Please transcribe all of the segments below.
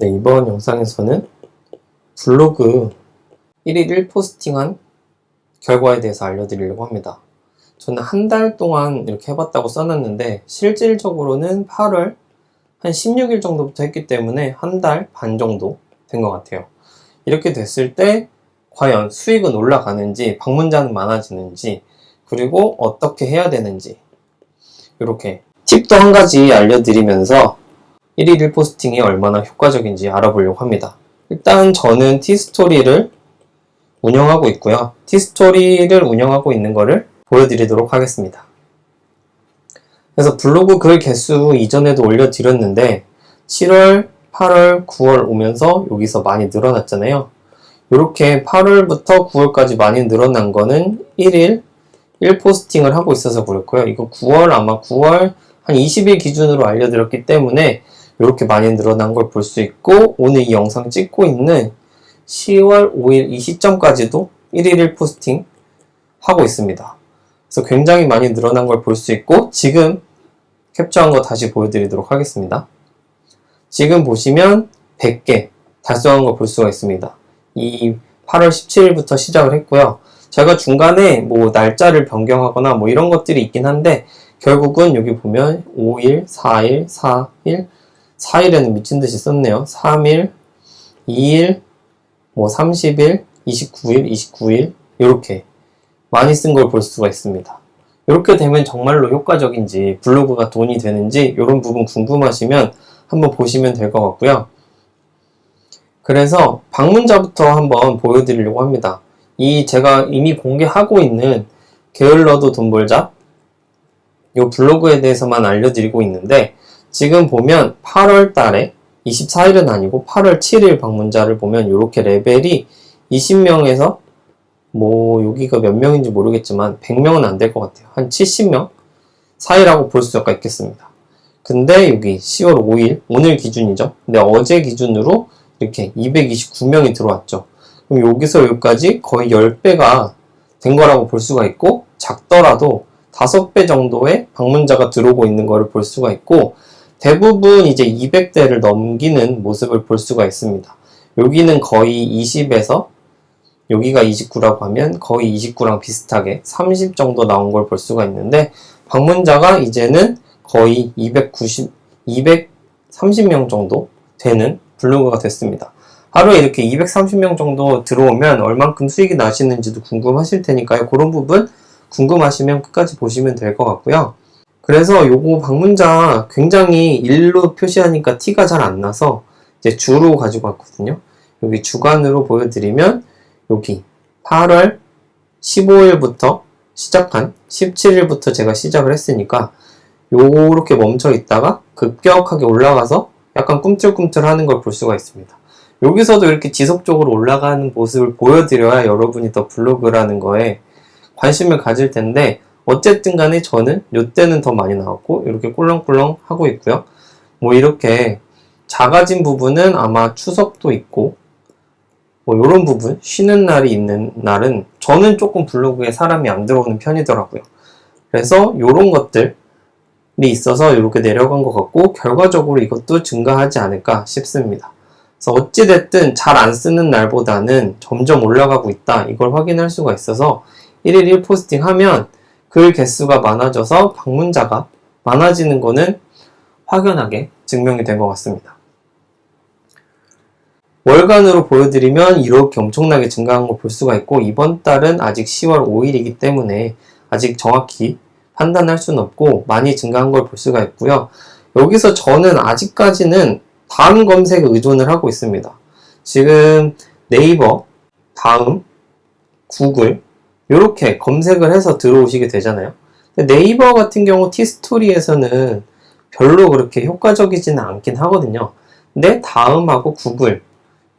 네, 이번 영상에서는 블로그 1일 1포스팅한 결과에 대해서 알려드리려고 합니다. 저는 한 달 동안 이렇게 해봤다고 써놨는데 실질적으로는 8월 한 16일 정도부터 했기 때문에 한 달 반 정도 된 것 같아요. 이렇게 됐을 때 과연 수익은 올라가는지 방문자는 많아지는지 그리고 어떻게 해야 되는지 이렇게 팁도 한 가지 알려드리면서 1일 1포스팅이 얼마나 효과적인지 알아보려고 합니다. 일단 저는 티스토리를 운영하고 있고요. 티스토리를 운영하고 있는 거를 보여드리도록 하겠습니다. 그래서 블로그 글 개수 이전에도 올려드렸는데 7월, 8월, 9월 오면서 여기서 많이 늘어났잖아요. 이렇게 8월부터 9월까지 많이 늘어난 거는 1일 1포스팅을 하고 있어서 그렇고요. 이거 9월 아마 9월 한 20일 기준으로 알려드렸기 때문에 이렇게 많이 늘어난 걸 볼 수 있고 오늘 이 영상 찍고 있는 10월 5일 이 시점까지도 1일 1포스팅 하고 있습니다. 그래서 굉장히 많이 늘어난 걸 볼 수 있고 지금 캡처한 거 다시 보여드리도록 하겠습니다. 지금 보시면 100개 달성한 걸 볼 수가 있습니다. 이 8월 17일부터 시작을 했고요. 제가 중간에 뭐 날짜를 변경하거나 뭐 이런 것들이 있긴 한데 결국은 여기 보면 5일, 4일, 4일, 4일에는 미친 듯이 썼네요. 3일, 2일, 뭐 30일, 29일, 29일 이렇게 많이 쓴 걸 볼 수가 있습니다. 이렇게 되면 정말로 효과적인지 블로그가 돈이 되는지 이런 부분 궁금하시면 한번 보시면 될 것 같고요. 그래서 방문자부터 한번 보여드리려고 합니다. 이 제가 이미 공개하고 있는 게을러도 돈 벌자 이 블로그에 대해서만 알려드리고 있는데 지금 보면 8월 달에 24일은 아니고 8월 7일 방문자를 보면 이렇게 레벨이 20명에서 뭐 여기가 몇 명인지 모르겠지만 100명은 안 될 것 같아요. 한 70명 사이라고 볼 수가 있겠습니다. 근데 여기 10월 5일 오늘 기준이죠. 근데 어제 기준으로 이렇게 229명이 들어왔죠. 그럼 여기서 여기까지 거의 10배가 된 거라고 볼 수가 있고 작더라도 5배 정도의 방문자가 들어오고 있는 것을 볼 수가 있고 대부분 이제 200대를 넘기는 모습을 볼 수가 있습니다. 여기는 거의 20에서 여기가 29라고 하면 거의 29랑 비슷하게 30 정도 나온 걸 볼 수가 있는데 방문자가 이제는 거의 290, 230명 정도 되는 블로그가 됐습니다. 하루에 이렇게 230명 정도 들어오면 얼만큼 수익이 나시는지도 궁금하실 테니까요. 그런 부분 궁금하시면 끝까지 보시면 될 것 같고요. 그래서 요거 방문자 굉장히 일로 표시하니까 티가 잘 안 나서 이제 주로 가지고 왔거든요. 여기 주간으로 보여드리면 여기 8월 15일부터 시작한 17일부터 제가 시작을 했으니까 요렇게 멈춰 있다가 급격하게 올라가서 약간 꿈틀꿈틀 하는 걸 볼 수가 있습니다. 여기서도 이렇게 지속적으로 올라가는 모습을 보여드려야 여러분이 더 블로그라는 거에 관심을 가질 텐데 어쨌든 간에 저는 요때는 더 많이 나왔고 이렇게 꿀렁꿀렁 하고 있고요. 뭐 이렇게 작아진 부분은 아마 추석도 있고 뭐 이런 부분 쉬는 날이 있는 날은 저는 조금 블로그에 사람이 안 들어오는 편이더라고요. 그래서 이런 것들이 있어서 이렇게 내려간 것 같고 결과적으로 이것도 증가하지 않을까 싶습니다. 그래서 어찌됐든 잘 안 쓰는 날보다는 점점 올라가고 있다 이걸 확인할 수가 있어서 1일 1포스팅 하면 글 개수가 많아져서 방문자가 많아지는 거는 확연하게 증명이 된 것 같습니다. 월간으로 보여드리면 이렇게 엄청나게 증가한 걸 볼 수가 있고 이번 달은 아직 10월 5일이기 때문에 아직 정확히 판단할 수는 없고 많이 증가한 걸 볼 수가 있고요. 여기서 저는 아직까지는 다음 검색에 의존을 하고 있습니다. 지금 네이버, 다음, 구글 이렇게 검색을 해서 들어오시게 되잖아요. 네이버 같은 경우 티스토리에서는 별로 그렇게 효과적이지는 않긴 하거든요. 근데 다음하고 구글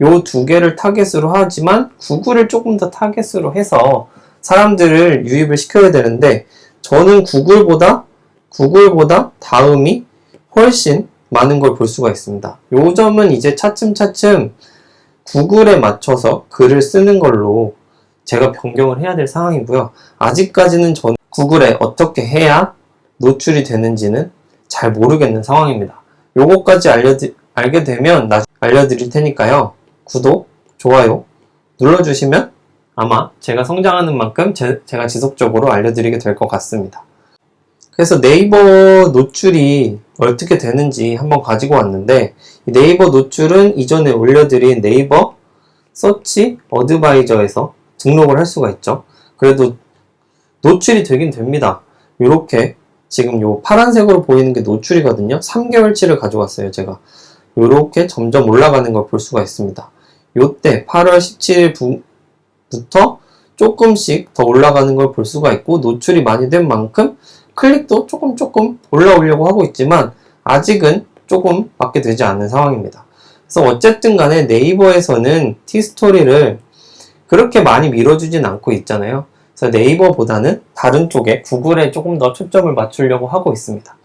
요 두 개를 타겟으로 하지만 구글을 조금 더 타겟으로 해서 사람들을 유입을 시켜야 되는데 저는 구글보다 구글보다 다음이 훨씬 많은 걸 볼 수가 있습니다. 요 점은 이제 차츰차츰 구글에 맞춰서 글을 쓰는 걸로 제가 변경을 해야 될 상황이고요. 아직까지는 저는 구글에 어떻게 해야 노출이 되는지는 잘 모르겠는 상황입니다. 요거까지 알려 알게 되면 나중에 알려드릴 테니까요. 구독, 좋아요 눌러주시면 아마 제가 성장하는 만큼 제, 가 지속적으로 알려드리게 될 것 같습니다. 그래서 네이버 노출이 어떻게 되는지 한번 가지고 왔는데 이 네이버 노출은 이전에 올려드린 네이버 서치 어드바이저에서 등록을 할 수가 있죠. 그래도 노출이 되긴 됩니다. 이렇게 지금 요 파란색으로 보이는 게 노출이거든요. 3개월치를 가져왔어요, 제가. 이렇게 점점 올라가는 걸 볼 수가 있습니다. 요때 8월 17일부터 조금씩 더 올라가는 걸 볼 수가 있고 노출이 많이 된 만큼 클릭도 조금 조금 올라오려고 하고 있지만 아직은 조금 밖에 되지 않는 상황입니다. 그래서 어쨌든 간에 네이버에서는 티스토리를 그렇게 많이 밀어주진 않고 있잖아요. 그래서 네이버보다는 다른 쪽에 구글에 조금 더 초점을 맞추려고 하고 있습니다.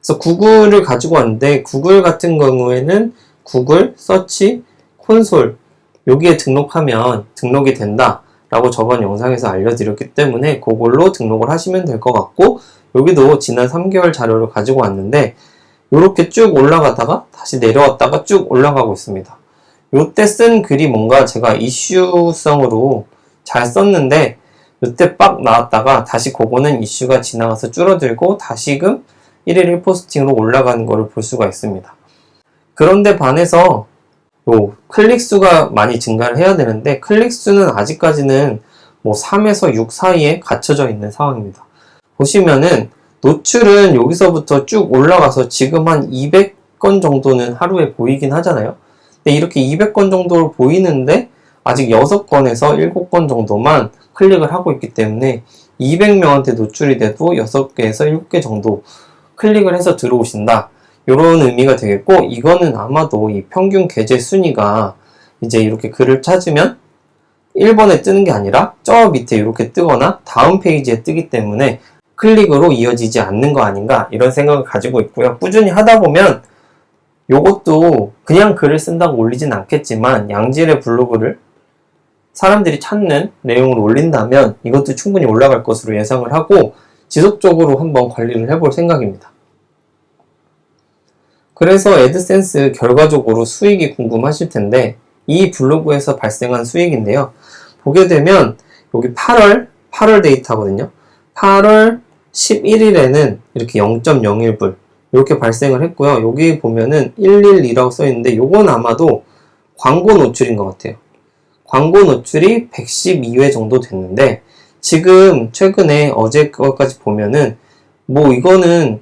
그래서 구글을 가지고 왔는데 구글 같은 경우에는 구글 서치 콘솔 여기에 등록하면 등록이 된다 라고 저번 영상에서 알려드렸기 때문에 그걸로 등록을 하시면 될 것 같고 여기도 지난 3개월 자료를 가지고 왔는데 이렇게 쭉 올라가다가 다시 내려왔다가 쭉 올라가고 있습니다. 요때 쓴 글이 뭔가 제가 이슈성으로 잘 썼는데 요때 빡 나왔다가 다시 그거는 이슈가 지나가서 줄어들고 다시금 1일 1포스팅으로 올라가는 것을 볼 수가 있습니다. 그런데 반해서 요 클릭 수가 많이 증가를 해야 되는데 클릭 수는 아직까지는 뭐 3에서 6 사이에 갇혀져 있는 상황입니다. 보시면은 노출은 여기서부터 쭉 올라가서 지금 한 200건 정도는 하루에 보이긴 하잖아요. 근데 이렇게 200건 정도 보이는데 아직 6건에서 7건 정도만 클릭을 하고 있기 때문에 200명한테 노출이 돼도 6개에서 7개 정도 클릭을 해서 들어오신다. 이런 의미가 되겠고 이거는 아마도 이 평균 계제 순위가 이제 이렇게 글을 찾으면 1번에 뜨는 게 아니라 저 밑에 이렇게 뜨거나 다음 페이지에 뜨기 때문에 클릭으로 이어지지 않는 거 아닌가 이런 생각을 가지고 있고요. 꾸준히 하다 보면 요것도 그냥 글을 쓴다고 올리진 않겠지만 양질의 블로그를 사람들이 찾는 내용을 올린다면 이것도 충분히 올라갈 것으로 예상을 하고 지속적으로 한번 관리를 해볼 생각입니다. 그래서 애드센스 결과적으로 수익이 궁금하실 텐데 이 블로그에서 발생한 수익인데요. 보게 되면 여기 8월 8월 데이터거든요. 8월 11일에는 이렇게 0.01불 이렇게 발생을 했고요. 여기 보면은 112라고 써 있는데 요건 아마도 광고 노출인 것 같아요. 광고 노출이 112회 정도 됐는데 지금 최근에 어제 거까지 보면은 뭐 이거는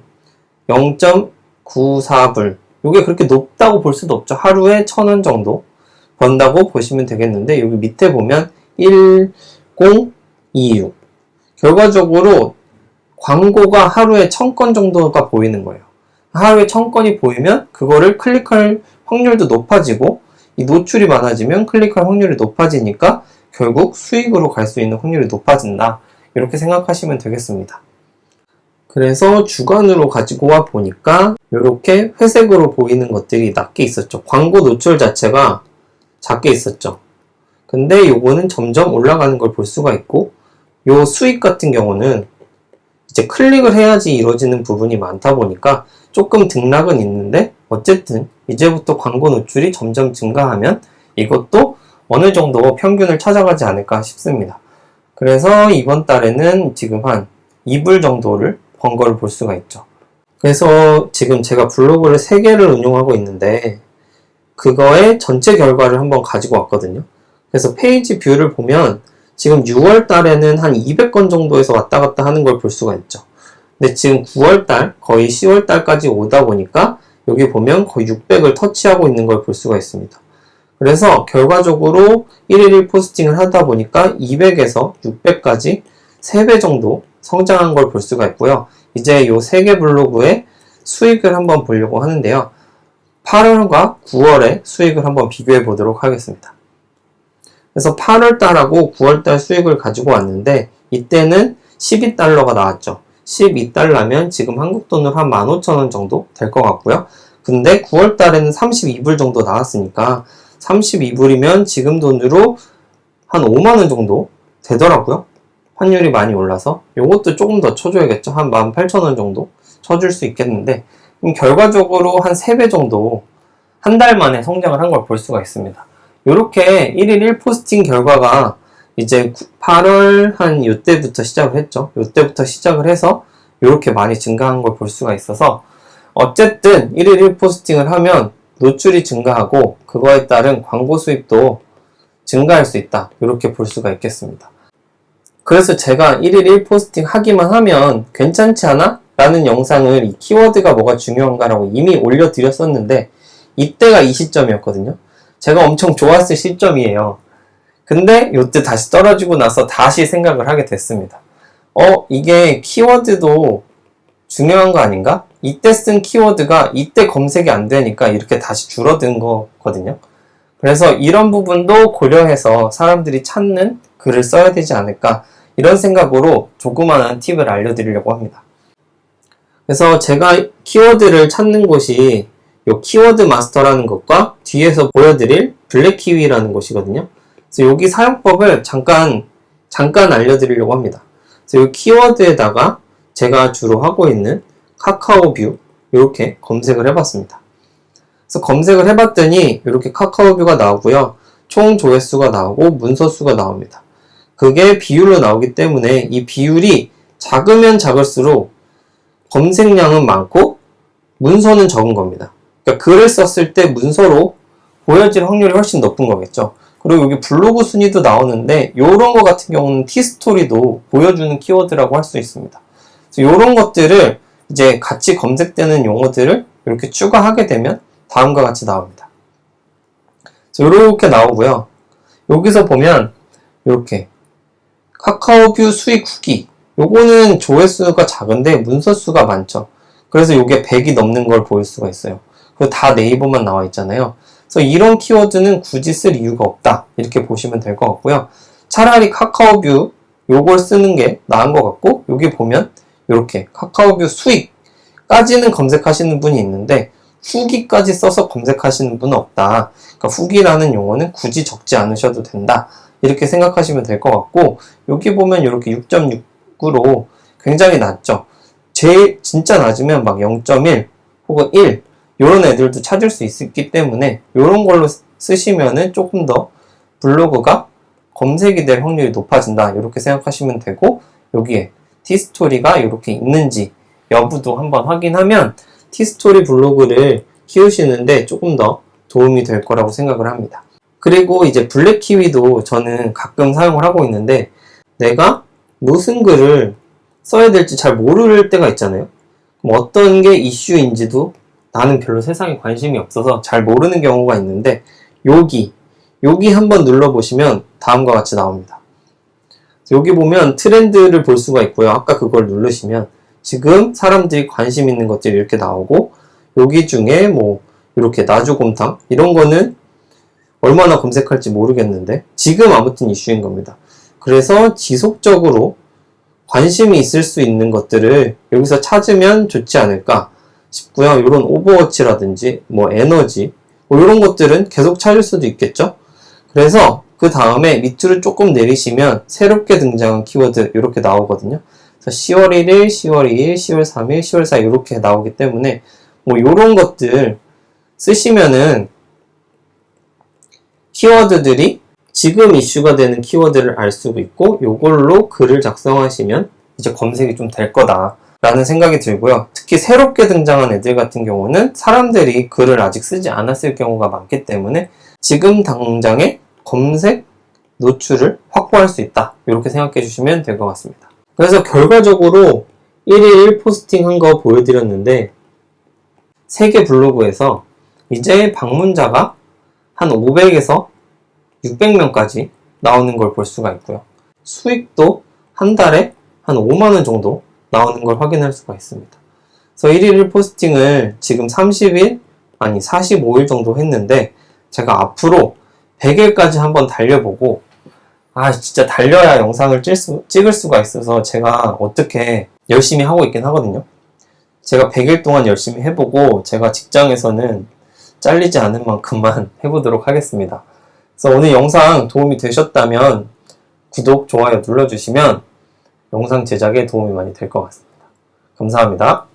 0.94불 이게 그렇게 높다고 볼 수도 없죠. 하루에 1000원 정도 번다고 보시면 되겠는데 여기 밑에 보면 1026 결과적으로 광고가 하루에 1000건 정도가 보이는 거예요. 하루에 1000건이 보이면 그거를 클릭할 확률도 높아지고 이 노출이 많아지면 클릭할 확률이 높아지니까 결국 수익으로 갈 수 있는 확률이 높아진다. 이렇게 생각하시면 되겠습니다. 그래서 주간으로 가지고 와 보니까 이렇게 회색으로 보이는 것들이 낮게 있었죠. 광고 노출 자체가 작게 있었죠. 근데 요거는 점점 올라가는 걸 볼 수가 있고 요 수익 같은 경우는 이제 클릭을 해야지 이루어지는 부분이 많다 보니까 조금 등락은 있는데 어쨌든 이제부터 광고 노출이 점점 증가하면 이것도 어느 정도 평균을 찾아가지 않을까 싶습니다. 그래서 이번 달에는 지금 한 2불 정도를 번 거를 볼 수가 있죠. 그래서 지금 제가 블로그를 3개를 운영하고 있는데 그거의 전체 결과를 한번 가지고 왔거든요. 그래서 페이지 뷰를 보면 지금 6월 달에는 한 200건 정도에서 왔다 갔다 하는 걸 볼 수가 있죠. 근데 지금 9월 달, 거의 10월 달까지 오다 보니까 여기 보면 거의 600을 터치하고 있는 걸 볼 수가 있습니다. 그래서 결과적으로 1일 1포스팅을 하다 보니까 200에서 600까지 3배 정도 성장한 걸 볼 수가 있고요. 이제 이 3개 블로그의 수익을 한번 보려고 하는데요. 8월과 9월의 수익을 한번 비교해 보도록 하겠습니다. 그래서 8월 달하고 9월 달 수익을 가지고 왔는데 이때는 12달러가 나왔죠. 12달러면 지금 한국 돈으로 한 15,000원 정도 될 것 같고요. 근데 9월 달에는 32불 정도 나왔으니까 32불이면 지금 돈으로 한 5만원 정도 되더라고요. 환율이 많이 올라서. 요것도 조금 더 쳐줘야겠죠. 한 18,000원 정도 쳐줄 수 있겠는데 결과적으로 한 3배 정도 한 달 만에 성장을 한 걸 볼 수가 있습니다. 이렇게 1일 1포스팅 결과가 이제 8월 한 이때부터 시작을 했죠. 이때부터 시작을 해서 이렇게 많이 증가한 걸 볼 수가 있어서 어쨌든 1일 1 포스팅을 하면 노출이 증가하고 그거에 따른 광고 수입도 증가할 수 있다. 이렇게 볼 수가 있겠습니다. 그래서 제가 1일 1 포스팅 하기만 하면 괜찮지 않아? 라는 영상을 이 키워드가 뭐가 중요한가라고 이미 올려드렸었는데 이때가 이 시점이었거든요. 제가 엄청 좋았을 시점이에요. 근데 요때 다시 떨어지고 나서 다시 생각을 하게 됐습니다. 어, 이게 키워드도 중요한 거 아닌가? 이때 쓴 키워드가 이때 검색이 안 되니까 이렇게 다시 줄어든 거거든요. 그래서 이런 부분도 고려해서 사람들이 찾는 글을 써야 되지 않을까 이런 생각으로 조그마한 팁을 알려드리려고 합니다. 그래서 제가 키워드를 찾는 곳이 이 키워드 마스터라는 것과 뒤에서 보여드릴 블랙키위라는 곳이거든요. 그래서 여기 사용법을 잠깐 잠깐 알려드리려고 합니다. 그래서 이 키워드에다가 제가 주로 하고 있는 카카오뷰 이렇게 검색을 해봤습니다. 그래서 검색을 해봤더니 이렇게 카카오뷰가 나오고요. 총 조회수가 나오고 문서 수가 나옵니다. 그게 비율로 나오기 때문에 이 비율이 작으면 작을수록 검색량은 많고 문서는 적은 겁니다. 그러니까 글을 썼을 때 문서로 보여질 확률이 훨씬 높은 거겠죠. 그리고 여기 블로그 순위도 나오는데 이런 거 같은 경우는 티스토리도 보여주는 키워드라고 할 수 있습니다. 이런 것들을 이제 같이 검색되는 용어들을 이렇게 추가하게 되면 다음과 같이 나옵니다. 이렇게 나오고요. 여기서 보면 이렇게 카카오뷰 수익 후기 요거는 조회수가 작은데 문서수가 많죠. 그래서 이게 100이 넘는 걸 보일 수가 있어요. 그리고 다 네이버만 나와 있잖아요. 그래서 이런 키워드는 굳이 쓸 이유가 없다. 이렇게 보시면 될 것 같고요. 차라리 카카오뷰 요걸 쓰는 게 나은 것 같고 여기 보면 이렇게 카카오뷰 수익까지는 검색하시는 분이 있는데 후기까지 써서 검색하시는 분은 없다. 그러니까 후기라는 용어는 굳이 적지 않으셔도 된다. 이렇게 생각하시면 될 것 같고 여기 보면 이렇게 6.6으로 굉장히 낮죠. 제일 진짜 낮으면 막 0.1 혹은 1 이런 애들도 찾을 수 있기 때문에 이런 걸로 쓰시면은 조금 더 블로그가 검색이 될 확률이 높아진다 이렇게 생각하시면 되고 여기에 티스토리가 이렇게 있는지 여부도 한번 확인하면 티스토리 블로그를 키우시는데 조금 더 도움이 될 거라고 생각을 합니다. 그리고 이제 블랙키위도 저는 가끔 사용을 하고 있는데 내가 무슨 글을 써야 될지 잘 모를 때가 있잖아요. 어떤 게 이슈인지도 나는 별로 세상에 관심이 없어서 잘 모르는 경우가 있는데 여기 여기 한번 눌러보시면 다음과 같이 나옵니다. 여기 보면 트렌드를 볼 수가 있고요. 아까 그걸 누르시면 지금 사람들이 관심 있는 것들이 이렇게 나오고 여기 중에 뭐 이렇게 나주곰탕 이런 거는 얼마나 검색할지 모르겠는데 지금 아무튼 이슈인 겁니다. 그래서 지속적으로 관심이 있을 수 있는 것들을 여기서 찾으면 좋지 않을까 싶고요. 이런 오버워치라든지 뭐 에너지 뭐 이런 것들은 계속 찾을 수도 있겠죠. 그래서 그 다음에 밑으로 조금 내리시면 새롭게 등장한 키워드 이렇게 나오거든요. 그래서 10월 1일, 10월 2일, 10월 3일, 10월 4일 이렇게 나오기 때문에 뭐 이런 것들 쓰시면은 키워드들이 지금 이슈가 되는 키워드를 알 수 있고 이걸로 글을 작성하시면 이제 검색이 좀 될 거다 라는 생각이 들고요. 특히 새롭게 등장한 애들 같은 경우는 사람들이 글을 아직 쓰지 않았을 경우가 많기 때문에 지금 당장의 검색 노출을 확보할 수 있다. 이렇게 생각해 주시면 될 것 같습니다. 그래서 결과적으로 1일 1포스팅 한 거 보여드렸는데 세계 블로그에서 이제 방문자가 한 500에서 600명까지 나오는 걸 볼 수가 있고요. 수익도 한 달에 한 5만 원 정도 나오는 걸 확인할 수가 있습니다. 그래서 1일 1포스팅을 지금 30일, 아니 45일 정도 했는데 제가 앞으로 100일까지 한번 달려보고 아 진짜 달려야 영상을 수, 찍을 수가 있어서 제가 어떻게 열심히 하고 있긴 하거든요. 제가 100일 동안 열심히 해보고 제가 직장에서는 잘리지 않은 만큼만 해보도록 하겠습니다. 그래서 오늘 영상 도움이 되셨다면 구독, 좋아요 눌러주시면 영상 제작에 도움이 많이 될 것 같습니다. 감사합니다.